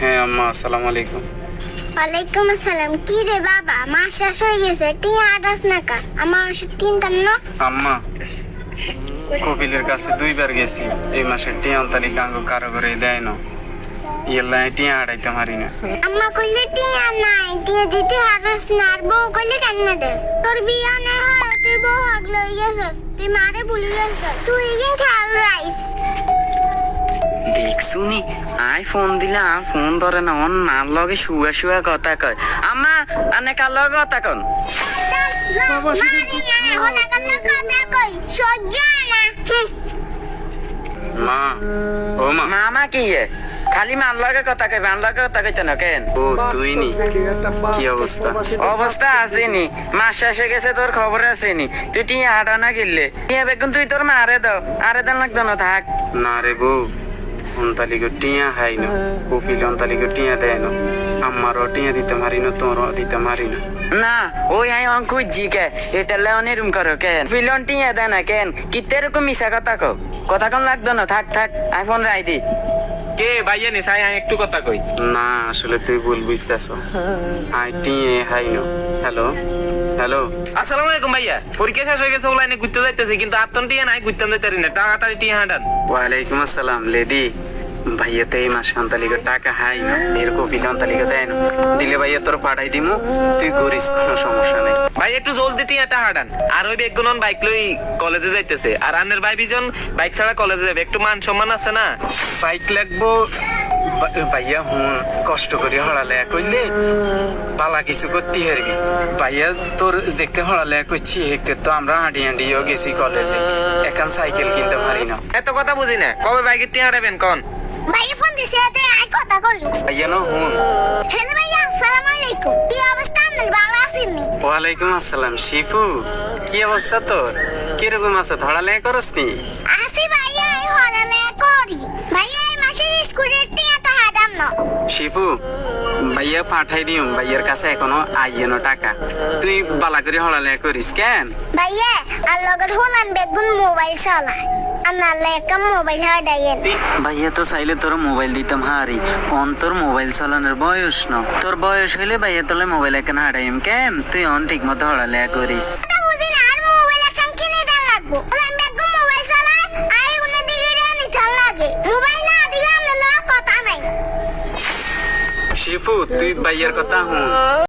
হ্যাঁ আম্মা আসসালামু আলাইকুম। ওয়ালাইকুম আসসালাম। কি রে বাবা মা শেষ হয়ে গেছে টিন আটাস নাকা আমার ওষুধ তিনটা ন? আম্মা কপিলের কাছে দুইবার গেছি। এই মাসের টিয়ান তালিকা আঙ্গ কারও করে দেয় না। ইয়েলা টিয়া আড়াইতে পারি না। আম্মা কইলে আর নাই টিয়া দিতে হারস না আর বউ কইলে কেন দেস? তোর বিয়া না হয় তুই বউ হাগ লই গেছস তুই মারে ভুলি গেছস। তুই ইগিন খেয়াল রাইস দেখ শুনি আই ফোন দিলে ফোন ধরে না অন নার লগে শুয়া শুয়া কথা কয়। আম্মা আনে কার লগে কথা কন? মারে না এখন আগাল কথা কই। সহ্য না। হুঁ। মা ও মা। মামা কি এ? খালি মান লগে কথা কই মান লগে কথা কইতে না কেন? ও তুই নি। কি অবস্থা? অবস্থা আসেনি। মাস শেষে গেছে তোর খবর আসেনি। তুই টিয়া হাঁটা না কিনলে টিয়া বেগুন তুই তোর মারে দাও। আরে দেন লাগতো না থাক। না রে বউ অন্তালিকে টিয়া খাই না কপিল অন্তালিকে টিয়া দেয় না আমারও টিয়া দিতে পারি না তোরও দিতে পারি না ওই আই অঙ্ক জি কে এটা লেওনি রুম করো কেন? ফিলন টিয়া দেয় না কেন? কিতে এরকম মিশা কথা কো কথা কোন লাগতো না থাক থাক আইফোন রাই দি। কে ভাইয়া নি সাই একটু কথা কই। না আসলে তুই ভুল বুঝতেছ। আই টিয়ে খাই না হ্যালো? হ্যালো? আসসালামু আলাইকুম ভাইয়া। পরীক্ষা শেষ হয়ে গেছে ওলাইনে ঘুরতে যাইতেছি কিন্তু আত্মন টিয়া নাই ঘুরতে যাইতে পারি না। তাড়াতাড়ি টিয়া হাঁটান। ওয়ালাইকুম আসসালাম লেডি। ভাইয়া তো এই মাসে অন্তালিকে টাকা হাই না এর কপিল অন্তালিকে দেয় না। দিলে ভাইয়া তোর পাঠাই দিমু তুই করিস কোনো সমস্যা নেই। ভাই একটু জলদি টিয়াটা হাঁটান। আর ওই বেগুনন বাইক লই কলেজে যাইতেছে। আর আনের ভাই বিজন বাইক ছাড়া কলেজে যাবে। একটু মান সম্মান আছে না? বাইক লাগবো ভাইয়া হুন কষ্ট করে হড়ালে কইলে পালা কিছু করতে হারবি। ভাইয়া তোর দেখতে হড়ালে করছি হেঁটে তো আমরা হাঁটি হাঁটিও গেছি কলেজে। এখন সাইকেল কিনতে পারি না। এত কথা বুঝি না। কবে বাইকের টিয়া হাঁটাবেন কন? ভাইয়া ফোন দিছে এতে আই কথা কইলো ভাইয়া না হুন হ্যালো ভাইয়া আসসালামু আলাইকুম। কি অবস্থা আপনার? ভালো আছেননি ওয়ালাইকুম আসসালাম শিফু কি অবস্থা তোর? কীরকম আছে? ধড়ালে করস নি? আসি ভাইয়া এই হরালে করি। ভাইয়া এই মাসের স্কুলের টিয়া তো হাদাম না। শিফু ভাইয়া পাঠাই দিম। ভাইয়ার কাছে এখনও আইয়েনো টাকা। তুই বালা করে হড়ালে করিস কেন? ভাইয়া আর লগর হলান বেগুন মোবাইল চালায়। ভাইয়া তো চাইলে তোর মোবাইল দিতাম হারি। অন তোর মোবাইল চালানোর বয়স ন। তোর বয়স হইলে ভাইয়া তোলে মোবাইল এখন হারাইম কেন? তুই অন ঠিক মতো হড়ালে করিস শিফু তুই ভাইয়ার কথা হুন